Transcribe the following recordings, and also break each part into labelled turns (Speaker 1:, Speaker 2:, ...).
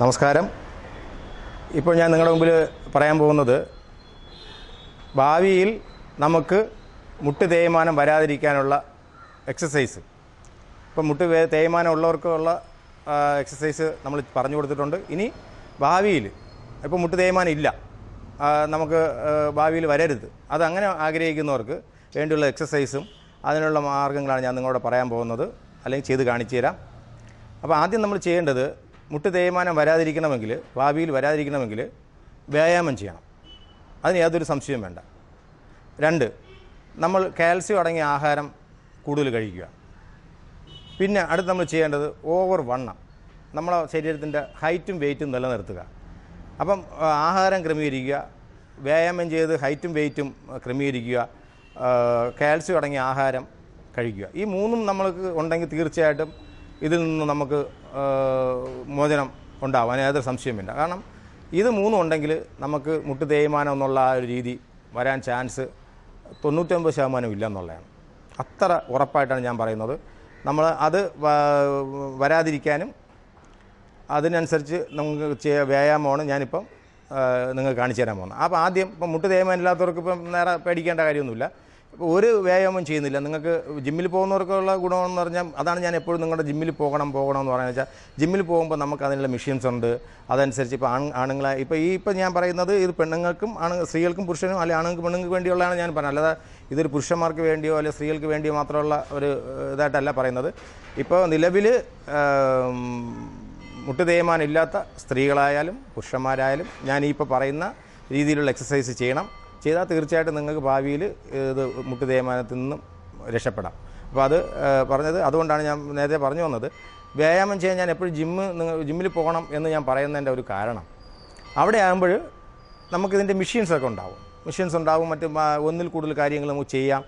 Speaker 1: നമസ്കാരം. ഇപ്പോൾ ഞാൻ നിങ്ങളുടെ മുമ്പിൽ പറയാൻ പോകുന്നത് ഭാവിയിൽ നമുക്ക് മുട്ട് തേയ്മാനം വരാതിരിക്കാനുള്ള എക്സസൈസ് ഇപ്പം മുട്ട് തേയ്മാനം ഉള്ളവർക്കുള്ള എക്സസൈസ് നമ്മൾ പറഞ്ഞു കൊടുത്തിട്ടുണ്ട്. ഇനി ഭാവിയിൽ ഇപ്പോൾ മുട്ട് തേയ്മാനം ഇല്ല. നമുക്ക് ഭാവിയിൽ വരരുത്. അതങ്ങനെ ആഗ്രഹിക്കുന്നവർക്ക് വേണ്ടിയുള്ള എക്സസൈസും അതിനുള്ള മാർഗങ്ങളാണ് ഞാൻ നിങ്ങളോട് പറയാൻ പോകുന്നത്. അല്ലെങ്കിൽ ചെയ്ത് കാണിച്ചു തരാം. അപ്പോൾ ആദ്യം നമ്മൾ ചെയ്യേണ്ടത് മുട്ട് തേയ്മാനം വരാതിരിക്കണമെങ്കിൽ ഭാവിയിൽ വരാതിരിക്കണമെങ്കിൽ വ്യായാമം ചെയ്യണം. അതിന് യാതൊരു സംശയവും വേണ്ട. രണ്ട് നമ്മൾ കാൽസ്യം അടങ്ങിയ ആഹാരം കൂടുതൽ കഴിക്കുക. പിന്നെ അടുത്ത് നമ്മൾ ചെയ്യേണ്ടത് ഓവർ വണ്ണം. നമ്മളെ ശരീരത്തിന്റെ ഹൈറ്റും വെയിറ്റും നിലനിർത്തുക. അപ്പം ആഹാരം ക്രമീകരിക്കുക. വ്യായാമം ചെയ്ത് ഹൈറ്റും വെയിറ്റും ക്രമീകരിക്കുക. കാൽസ്യം അടങ്ങിയ ആഹാരം കഴിക്കുക. ഈ മൂന്നും നമ്മൾക്ക് ഉണ്ടെങ്കിൽ തീർച്ചയായിട്ടും ഇതിൽ നിന്ന് നമുക്ക് മോചനം ഉണ്ടാവും അതിന് യാതൊരു സംശയമില്ല കാരണം ഇത് മൂന്നും ഉണ്ടെങ്കിൽ നമുക്ക് മുട്ട് തേയ്മാനം എന്നുള്ള ആ ഒരു രീതി വരാൻ ചാൻസ് തൊണ്ണൂറ്റൊമ്പത് ശതമാനം ഇല്ല എന്നുള്ളതാണ്. അത്ര ഉറപ്പായിട്ടാണ് ഞാൻ പറയുന്നത്. നമ്മൾ അത് വരാതിരിക്കാനും അതിനനുസരിച്ച് നമുക്ക് ചെയ്യ വ്യായാമമാണ് ഞാനിപ്പം നിങ്ങൾ കാണിച്ചു തരാൻ പോകുന്നത്. അപ്പോൾ ആദ്യം ഇപ്പം മുട്ട് തേയ്മാനം ഇല്ലാത്തവർക്ക് ഇപ്പം നേരെ പേടിക്കേണ്ട കാര്യമൊന്നുമില്ല. ഒരു വ്യായാമം ചെയ്യുന്നില്ല. നിങ്ങൾക്ക് ജിമ്മിൽ പോകുന്നവർക്കുള്ള ഗുണമെന്ന് പറഞ്ഞാൽ അതാണ് ഞാൻ എപ്പോഴും നിങ്ങളുടെ ജിമ്മിൽ പോകണം പോകണം എന്ന് പറയുന്നത്. വെച്ചാൽ ജിമ്മിൽ പോകുമ്പോൾ നമുക്ക് അതിനുള്ള മെഷീൻസ് ഉണ്ട്. അതനുസരിച്ച് ഇപ്പോൾ ആൺ ആണുങ്ങളെ ഇപ്പോൾ ഈ ഇപ്പം ഞാൻ പറയുന്നത് ഇത് പെണ്ണുങ്ങൾക്കും ആണ് സ്ത്രീകൾക്കും പുരുഷനും അല്ലെങ്കിൽ ആണുങ്ങൾക്ക് പെണ്ണുങ്ങൾക്ക് വേണ്ടിയുള്ളതാണ് ഞാൻ പറഞ്ഞത്. അല്ലാതെ ഇതൊരു പുരുഷന്മാർക്ക് വേണ്ടിയോ അല്ലെങ്കിൽ സ്ത്രീകൾക്ക് വേണ്ടിയോ മാത്രമുള്ള ഒരു ഇതായിട്ടല്ല പറയുന്നത്. ഇപ്പോൾ നിലവിൽ മുട്ട് തേയ്മാനം സ്ത്രീകളായാലും പുരുഷന്മാരായാലും ഞാൻ ഇപ്പോൾ പറയുന്ന രീതിയിലുള്ള എക്സസൈസ് ചെയ്യണം. ചെയ്താൽ തീർച്ചയായിട്ടും നിങ്ങൾക്ക് ഭാവിയിൽ ഇത് മുട്ട് തേയ്മാനത്തിൽ നിന്നും രക്ഷപ്പെടാം. അപ്പോൾ അത് പറഞ്ഞത് അതുകൊണ്ടാണ് ഞാൻ നേരത്തെ പറഞ്ഞു വന്നത്. വ്യായാമം ചെയ്യാൻ ഞാൻ എപ്പോഴും ജിമ്മ് നിങ്ങൾ ജിമ്മിൽ പോകണം എന്ന് ഞാൻ പറയുന്നതിന്റെ ഒരു കാരണം. അവിടെ ആകുമ്പോൾ നമുക്കിതിന്റെ മെഷീൻസൊക്കെ ഉണ്ടാവും. മെഷീൻസ് ഉണ്ടാവും മറ്റ് ഒന്നിൽ കൂടുതൽ കാര്യങ്ങൾ നമുക്ക് ചെയ്യാം.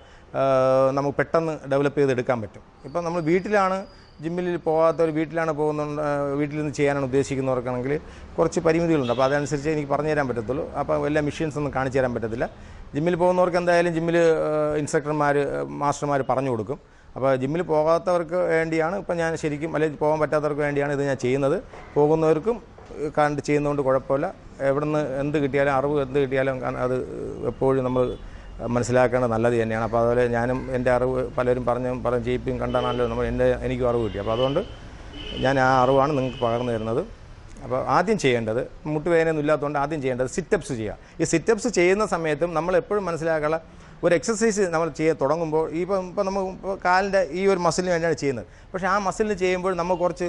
Speaker 1: നമുക്ക് പെട്ടെന്ന് ഡെവലപ്പ് ചെയ്തെടുക്കാൻ പറ്റും. ഇപ്പം നമ്മൾ വീട്ടിലാണ് ജിമ്മിൽ പോകാത്തവർ വീട്ടിലാണ് പോകുന്നുണ്ട് വീട്ടിൽ നിന്ന് ചെയ്യാനാണ് ഉദ്ദേശിക്കുന്നവർക്കാണെങ്കിൽ കുറച്ച് പരിമിതികളുണ്ട്. അപ്പോൾ അതനുസരിച്ച് എനിക്ക് പറഞ്ഞു തരാൻ പറ്റത്തുള്ളൂ. അപ്പോൾ എല്ലാ മെഷീൻസ് ഒന്നും കാണിച്ചു തരാൻ പറ്റത്തില്ല. ജിമ്മിൽ പോകുന്നവർക്ക് എന്തായാലും ജിമ്മിൽ ഇൻസ്ട്രക്ടർമാർ മാസ്റ്റർമാർ പറഞ്ഞു കൊടുക്കും. അപ്പോൾ ജിമ്മിൽ പോകാത്തവർക്ക് വേണ്ടിയാണ് ഇപ്പം ഞാൻ ശരിക്കും അല്ലെങ്കിൽ പോകാൻ പറ്റാത്തവർക്ക് വേണ്ടിയാണ് ഇത് ഞാൻ ചെയ്യുന്നത്. പോകുന്നവർക്കും കണ്ട് ചെയ്യുന്നതുകൊണ്ട് കുഴപ്പമില്ല. എവിടെ നിന്ന് എന്ത് കിട്ടിയാലും അറിവ് എന്ത് കിട്ടിയാലും അത് എപ്പോഴും നമ്മൾ മനസ്സിലാക്കേണ്ടത് നല്ലത് തന്നെയാണ്. അപ്പോൾ അതുപോലെ ഞാനും എന്റെ അറിവ് പലരും പറഞ്ഞു പറഞ്ഞ് ചെയ്യിപ്പും കണ്ടാണല്ലോ നമ്മൾ എന്റെ എനിക്കും അറിവ് കിട്ടി. അപ്പോൾ അതുകൊണ്ട് ഞാൻ ആ അറിവാണ് നിങ്ങൾക്ക് പകർന്നു തരുന്നത്. അപ്പോൾ ആദ്യം ചെയ്യേണ്ടത് മുട്ടുവേദനയൊന്നും ഇല്ലാത്തതുകൊണ്ട് ആദ്യം ചെയ്യേണ്ടത് സിറ്റപ്സ് ചെയ്യുക. ഈ സിറ്റപ്സ് ചെയ്യുന്ന സമയത്തും നമ്മൾ എപ്പോഴും മനസ്സിലാക്കാനുള്ള ഒരു എക്സസൈസ് നമ്മൾ ചെയ്യാൻ തുടങ്ങുമ്പോൾ ഇപ്പം ഇപ്പം നമ്മൾ ഇപ്പോൾ കാലിന്റെ ഈ ഒരു മസിലിന് വേണ്ടിയാണ് ചെയ്യുന്നത്. പക്ഷേ ആ മസിലിന് ചെയ്യുമ്പോൾ നമ്മൾ കുറച്ച്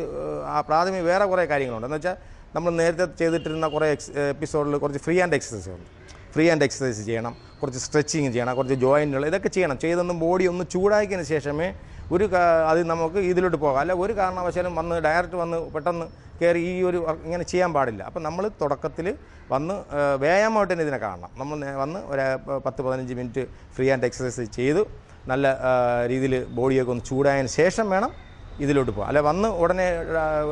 Speaker 1: ആ പ്രാഥമിക വേറെ കുറേ കാര്യങ്ങളുണ്ട്. എന്ന് വെച്ചാൽ നമ്മൾ നേരത്തെ ചെയ്തിട്ടിരുന്ന കുറേ എക്സ് എപ്പിസോഡിൽ കുറച്ച് ഫ്രീ ആൻഡ് എക്സസൈസ് ഉണ്ട്. ഫ്രീ ആൻഡ് എക്സസൈസ് ചെയ്യണം കുറച്ച് സ്ട്രെച്ചിങ് ചെയ്യണം കുറച്ച് ജോയിന്റുകൾ ഇതൊക്കെ ചെയ്യണം. ചെയ്തൊന്നും ബോഡി ഒന്ന് ചൂടാക്കിയതിന് ശേഷമേ ഒരു അത് നമുക്ക് ഇതിലോട്ട് പോകാം. അല്ല ഒരു കാരണവശാലും വന്ന് ഡയറക്റ്റ് വന്ന് പെട്ടെന്ന് കയറി ഈ ഒരു ഇങ്ങനെ ചെയ്യാൻ പാടില്ല. അപ്പം നമ്മൾ തുടക്കത്തിൽ വന്ന് വ്യായാമമായിട്ട് തന്നെ ഇതിനെ കാണണം. നമ്മൾ വന്ന് ഒരു പത്ത് പതിനഞ്ച് മിനിറ്റ് ഫ്രീ ആൻഡ് എക്സസൈസ് ചെയ്ത് നല്ല രീതിയിൽ ബോഡിയൊക്കെ ഒന്ന് ചൂടായതിന് ശേഷം വേണം ഇതിലോട്ട് പോകാം. അല്ല വന്ന് ഉടനെ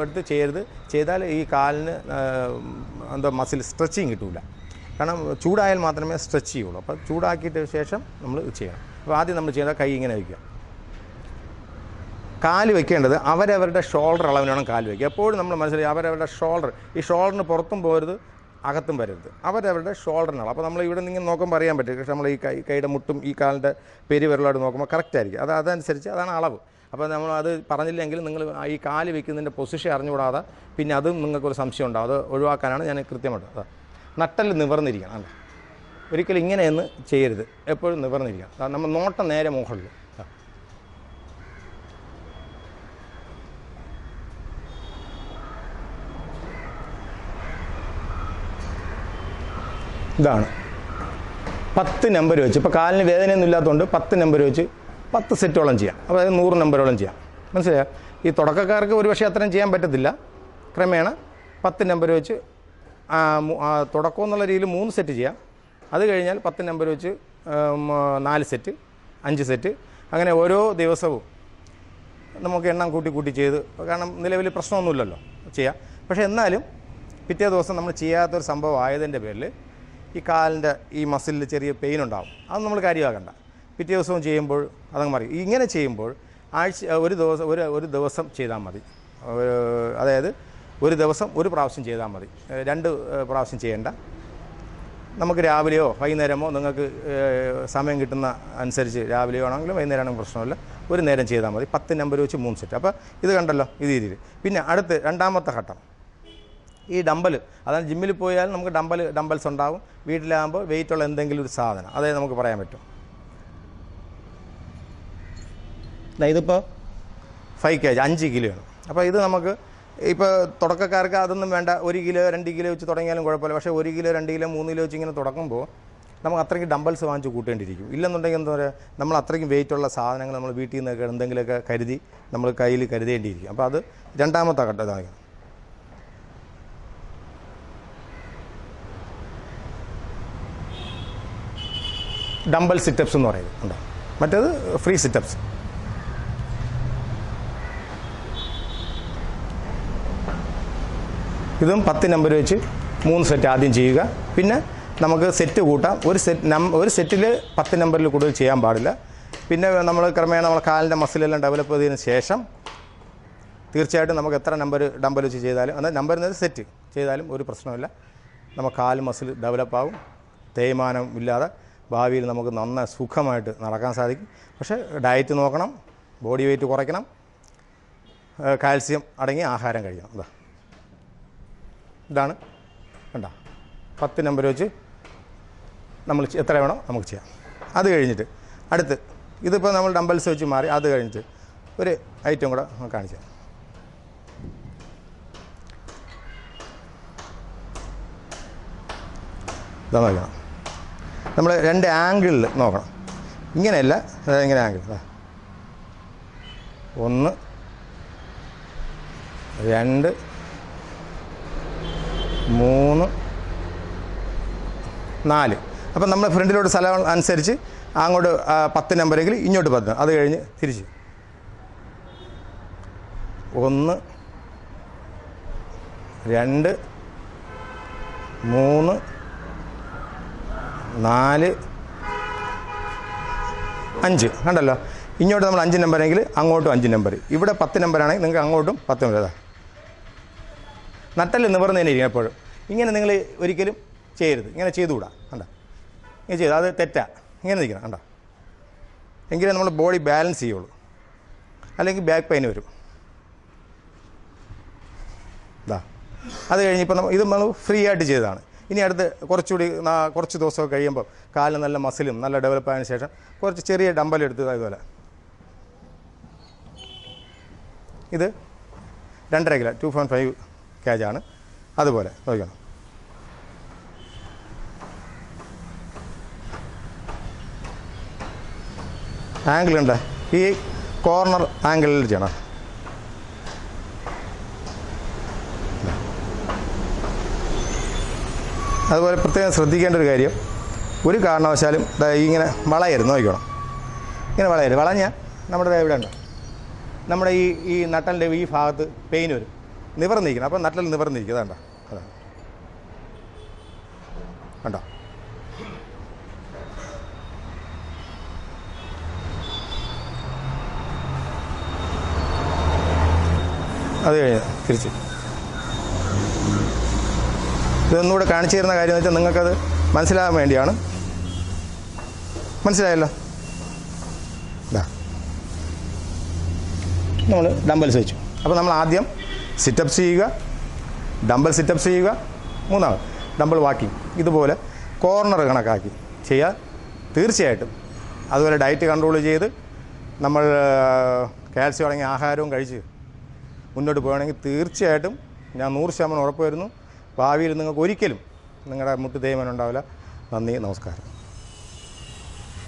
Speaker 1: എടുത്ത് ചെയ്യരുത്. ചെയ്താൽ ഈ കാലിന് എന്താ മസിൽ സ്ട്രെച്ചിങ് കിട്ടൂല. കാരണം ചൂടായാൽ മാത്രമേ സ്ട്രെച്ച് ചെയ്യുള്ളൂ. അപ്പോൾ ചൂടാക്കിയിട്ട് ശേഷം നമ്മൾ ചെയ്യണം. അപ്പോൾ ആദ്യം നമ്മൾ ചെയ്യേണ്ട കൈ ഇങ്ങനെ വയ്ക്കുക. കാൽ വെക്കേണ്ടത് അവരവരുടെ ഷോൾഡർ അളവിനാണ് കാൽ വയ്ക്കുക. എപ്പോഴും നമ്മൾ മനസ്സിലായി അവരവരുടെ ഷോൾഡർ. ഈ ഷോൾഡറിന് പുറത്തും പോരുത് അകത്തും വരരുത്. അവരവരുടെ ഷോൾഡറിനാണ്. അപ്പോൾ നമ്മൾ ഇവിടെ നിന്ന് നോക്കുമ്പോൾ അറിയാൻ പറ്റും. പക്ഷേ നമ്മൾ ഈ കൈ കൈയുടെ മുട്ടും ഈ കാലിന്റെ പെരുവിരലോട് നോക്കുമ്പോൾ കറക്റ്റ് ആയിരിക്കും. അത് അതനുസരിച്ച് അതാണ് അളവ്. അപ്പോൾ നമ്മൾ അത് പറഞ്ഞില്ലെങ്കിൽ നിങ്ങൾ ഈ കാൽ വയ്ക്കുന്നതിന്റെ പൊസിഷൻ അറിഞ്ഞുകൂടാതെ പിന്നെ അതും നിങ്ങൾക്കൊരു സംശയം ഉണ്ടാവും. അത് ഒഴിവാക്കാനാണ് ഞാൻ കൃത്യമായിട്ട്. നട്ടൽ നിവർന്നിരിക്കണം അല്ലേ? ഒരിക്കലും ഇങ്ങനെയൊന്ന് ചെയ്യരുത്. എപ്പോഴും നിവർന്നിരിക്കണം. നമ്മൾ നോട്ടം നേരെ മുകളിൽ. ഇതാണ്. പത്ത് നമ്പർ വെച്ച്. ഇപ്പോൾ കാലിന് വേദനയൊന്നും ഇല്ലാത്തതുകൊണ്ട് പത്ത് നമ്പർ വെച്ച് പത്ത് സെറ്റോളം ചെയ്യാം. അതായത് നൂറ് നമ്പറോളം ചെയ്യാം. മനസ്സിലായോ? ഈ തുടക്കക്കാർക്ക് ഒരുപക്ഷെ അത്രയും ചെയ്യാൻ പറ്റത്തില്ല. ക്രമേണ പത്ത് നമ്പർ വെച്ച് തുടക്കം എന്നുള്ള രീതിയിൽ മൂന്ന് സെറ്റ് ചെയ്യാം. അത് കഴിഞ്ഞാൽ പത്ത് നമ്പർ വെച്ച് നാല് സെറ്റ് അഞ്ച് സെറ്റ് അങ്ങനെ ഓരോ ദിവസവും നമുക്ക് എണ്ണം കൂട്ടി കൂട്ടി ചെയ്ത് കാരണം നിലവിൽ പ്രശ്നമൊന്നുമില്ലല്ലോ ചെയ്യാം. പക്ഷേ എന്നാലും പിറ്റേ ദിവസം നമ്മൾ ചെയ്യാത്തൊരു സംഭവം ആയതിന്റെ പേരിൽ ഈ കാലിന്റെ ഈ മസിലിൽ ചെറിയ പെയിൻ ഉണ്ടാകും അത് നമ്മൾ കാര്യമാക്കണ്ട. പിറ്റേ ദിവസവും ചെയ്യുമ്പോൾ അതങ്ങ് മാറി. ഇങ്ങനെ ചെയ്യുമ്പോൾ ആഴ്ച ഒരു ദിവസം ഒരു ഒരു ദിവസം ചെയ്താൽ മതി. അതായത് ഒരു ദിവസം ഒരു പ്രാവശ്യം ചെയ്താൽ മതി. രണ്ട് പ്രാവശ്യം ചെയ്യേണ്ട. നമുക്ക് രാവിലെയോ വൈകുന്നേരമോ നിങ്ങൾക്ക് സമയം കിട്ടുന്ന അനുസരിച്ച് രാവിലെയോ ആണെങ്കിലും വൈകുന്നേരമാണെങ്കിലും പ്രശ്നമില്ല. ഒരു നേരം ചെയ്താൽ മതി. പത്ത് നമ്പർ വെച്ച് മൂന്ന് സെറ്റ് അപ്പോൾ ഇത് കണ്ടല്ലോ ഇത് രീതിയിൽ പിന്നെ അടുത്ത് രണ്ടാമത്തെ ഘട്ടം. ഈ ഡമ്പൽ അതായത് ജിമ്മിൽ പോയാൽ നമുക്ക് ഡമ്പൽ ഡമ്പൽസ് ഉണ്ടാവും. വീട്ടിലാകുമ്പോൾ വെയിറ്റുള്ള എന്തെങ്കിലും ഒരു സാധനം. അതായത് നമുക്ക് പറയാൻ പറ്റും. ഇതിപ്പോൾ ഫൈവ് കെ ജി അഞ്ച് കിലോയാണ് അപ്പോൾ ഇത് നമുക്ക് ഇപ്പോൾ തുടക്കക്കാർക്ക് അതൊന്നും വേണ്ട. ഒരു കിലോ രണ്ട് കിലോ വെച്ച് തുടങ്ങിയാലും കുഴപ്പമില്ല. പക്ഷേ ഒരു കിലോ രണ്ട് കിലോ മൂന്ന് കിലോ വെച്ച് ഇങ്ങനെ തുടങ്ങുമ്പോൾ നമുക്ക് അത്രയ്ക്ക് ഡംബൽസ് വാങ്ങിച്ച് കൂട്ടേണ്ടിയിരിക്കും. ഇല്ലെന്നുണ്ടെങ്കിൽ എന്താ പറയുക നമ്മൾ അത്രയ്ക്കും വെയിറ്റുള്ള സാധനങ്ങൾ നമ്മൾ വീട്ടിൽ നിന്നൊക്കെ എന്തെങ്കിലുമൊക്കെ കരുതി നമ്മൾ കയ്യിൽ കരുതേണ്ടിയിരിക്കും. അപ്പോൾ അത് രണ്ടാമത്തെ ഘട്ടമാണ് ഡംബൽ സിറ്റപ്സ് എന്ന് പറയുന്നത്. ഉണ്ടോ? മറ്റേത് ഫ്രീ സിറ്റപ്സ് ഇതും പത്ത് നമ്പർ വെച്ച് മൂന്ന് സെറ്റ് ആദ്യം ചെയ്യുക. പിന്നെ നമുക്ക് സെറ്റ് കൂട്ടാം. ഒരു സെറ്റ് നം ഒരു സെറ്റിൽ പത്ത് നമ്പറിൽ കൂടുതൽ ചെയ്യാൻ പാടില്ല. പിന്നെ നമ്മൾ ക്രമേണ നമ്മൾ കാലിന്റെ മസിലെല്ലാം ഡെവലപ്പ് ചെയ്തതിന് ശേഷം തീർച്ചയായിട്ടും നമുക്ക് എത്ര നമ്പർ ഡമ്പൽ വെച്ച് ചെയ്താലും എന്നാൽ നമ്പർ എന്നത് സെറ്റ് ചെയ്താലും ഒരു പ്രശ്നമില്ല നമുക്ക് കാൽ മസിൽ ഡെവലപ്പ് ആവും. തേയ്മാനം ഇല്ലാതെ ഭാവിയിൽ നമുക്ക് നന്നായി സുഖമായിട്ട് നടക്കാൻ സാധിക്കും. പക്ഷേ ഡയറ്റ് നോക്കണം ബോഡി വെയിറ്റ് കുറയ്ക്കണം കാൽസ്യം അടങ്ങി ആഹാരം കഴിക്കണം. ഇതാ ഇതാണ്. കണ്ട? പത്ത് നമ്പർ വെച്ച് നമ്മൾ എത്ര വേണോ നമുക്ക് ചെയ്യാം. അത് കഴിഞ്ഞിട്ട് അടുത്ത് ഇതിപ്പോൾ നമ്മൾ ഡമ്പൽസ് വെച്ച് മാറി അത് കഴിഞ്ഞിട്ട് ഒരു ഐറ്റം കൂടെ കാണിച്ചു ഇതാ നോക്കണം നമ്മൾ രണ്ട് ആംഗിളിൽ നോക്കണം. ഇങ്ങനെയല്ല ഇങ്ങനെ ആംഗിൾ ഒന്ന് രണ്ട് മൂന്ന് നാല്. അപ്പം നമ്മൾ ഫ്രണ്ടിലോട്ട് സ്ഥലം അനുസരിച്ച് അങ്ങോട്ട് പത്ത് നമ്പരെങ്കിൽ ഇങ്ങോട്ട് പത്ത് അത് കഴിഞ്ഞ് തിരിച്ച്. ഒന്ന് രണ്ട് മൂന്ന് നാല് അഞ്ച്. കണ്ടല്ലോ? ഇങ്ങോട്ട് നമ്മൾ അഞ്ച് നമ്പറെങ്കിൽ അങ്ങോട്ടും അഞ്ച് നമ്പർ ഇവിടെ പത്ത് നമ്പറാണെങ്കിൽ നിങ്ങൾക്ക് അങ്ങോട്ടും പത്ത് നമ്പർ നട്ടൽ നിവർന്ന് തന്നെ ഇരിക്കും എപ്പോഴും. ഇങ്ങനെ നിങ്ങൾ ഒരിക്കലും ചെയ്യരുത്. ഇങ്ങനെ ചെയ്തുകൂടാ. കണ്ട? ഇങ്ങനെ ചെയ്തു. അത് തെറ്റാ. ഇങ്ങനെ നിൽക്കണം. കണ്ട? എങ്കിലേ നമ്മൾ ബോഡി ബാലൻസ് ചെയ്യുള്ളൂ. അല്ലെങ്കിൽ ബാക്ക് പെയിൻ വരും. ഇതാ അത് കഴിഞ്ഞ് ഇപ്പം നമ്മൾ ഇത് നമ്മൾ ഫ്രീ ആയിട്ട് ചെയ്തതാണ്. ഇനി അടുത്ത് കുറച്ചുകൂടി കുറച്ച് ദിവസമൊക്കെ കഴിയുമ്പോൾ കാലിന് നല്ല മസിലും നല്ല ഡെവലപ്പ് ആയതിനു ശേഷം കുറച്ച് ചെറിയ ഡമ്പൽ എടുത്ത് ഇതുപോലെ. ഇത് രണ്ടര കിലോ ടു പോയിന്റ് ഫൈവ് കേജാണ് അതുപോലെ നോക്കണം ആംഗിൾ ഉണ്ട് ഈ കോർണർ ആംഗിളിൽ ചെയ്യണം അതുപോലെ പ്രത്യേകം ശ്രദ്ധിക്കേണ്ട ഒരു കാര്യം ഒരു കാരണവശാലും ഇങ്ങനെ വളയരുത്. നോക്കണം ഇങ്ങനെ വളയരുത്. വളഞ്ഞാൽ നമ്മുടെ എവിടെ ഉണ്ട്? നമ്മുടെ ഈ ഈ നട്ടലിന്റെ ഈ ഭാഗത്ത് പെയിൻ വരും. നിവർന്നിരിക്കണം. അപ്പോൾ നട്ടൽ നിവർന്നിരിക്കും. അതാണ്ട അതാണ് കണ്ടോ. അത് കഴിഞ്ഞ് തിരിച്ച്. ഇതൊന്നുകൂടെ കാണിച്ചു തരുന്ന കാര്യം എന്ന് വെച്ചാൽ നിങ്ങൾക്കത് മനസ്സിലാകാൻ വേണ്ടിയാണ്. മനസ്സിലായല്ലോ? ഇതാ. നമ്മൾ ഡംബൽസ് വെച്ചു. അപ്പോൾ നമ്മൾ ആദ്യം സിറ്റപ്സ് ചെയ്യുക ഡമ്പൽ സിറ്റപ്സ് ചെയ്യുക മൂന്നാമത് ഡമ്പൽ വാക്കിംഗ് ഇതുപോലെ കോർണർ കണക്കാക്കി ചെയ്യുക തീർച്ചയായിട്ടും അതുപോലെ ഡയറ്റ് കൺട്രോൾ ചെയ്ത് നമ്മൾ കാൽസ്യം അടങ്ങിയ ആഹാരവും കഴിച്ച് മുന്നോട്ട് പോകണമെങ്കിൽ തീർച്ചയായിട്ടും ഞാൻ നൂറ് ശതമാനം ഉറപ്പ് വരുന്നു. ഭാവിയിൽ നിങ്ങൾക്ക് ഒരിക്കലും നിങ്ങളുടെ മുട്ട് തേയ്മാനം ഉണ്ടാവില്ല. നന്ദി നമസ്കാരം.